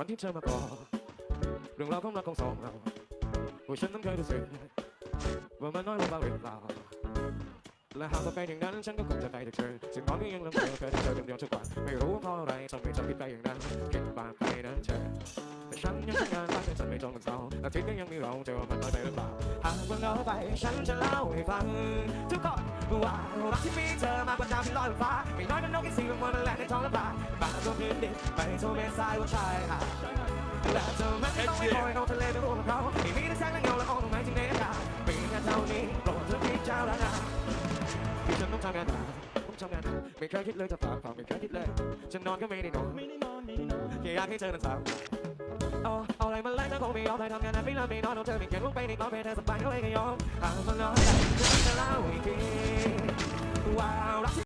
วันที่เธอมาบอกเรื่องราวของรักของสองเราว่าฉันต้องเคยรู้สึกว่ามันน้อยลงบ้างหรือเปล่าและหากว่าเป็นอย่างนั้นฉันก็คงจะไปจากเธอซึ่งตอนนี้ยังลำเธอเคยเจอเดียวทุกวันไม่รู้ว่าเพราะอะไรทำไมทำผิดไปอย่างนั้นคิดบางไปนะเธอแต่ฉันยังทำงานบ้านแต่ฉันไม่จงมันเศร้าอาทิตย์ก็ยังมีเราเจอว่ามันน้อยไปหรือเปล่าหากว่าเราไปฉันจะเล่าให้ฟังทุกคนว่ารักที่มีเธอมากกว่าดาวที่ลอยบนฟ้าไม่น้อยเป็นนกที่สีลงมาแมลงใน บางตัวพื้นดินไปโซเมสายว่าชายหาดและเธอไม่ต้องไปคอยเอาทะเลไปร่วมกับเขาไม่มีแต่แสงและเงาและออนตรงไหนที่ในอากาศเป็นแค่เท่านี้โปรดเธอที่เจ้าแล้วนะที่ฉันต้องทำงานหนักต้องทำงานหนักไม่เคยคิดเลยจะฝากความไม่เคยคิดเลยจะนอนก็ไม่ได้นอนแค่อยากให้เธอนั้นสาวเอาเอาอะไรมาแลกเธอคงไม่ยอมให้ทำงานนั้นไม่เลิกไม่นอนเอาเธอไม่เขียนลงไปในกรอบให้เธอสบายก็เลยก็ยอมหากมันน้อย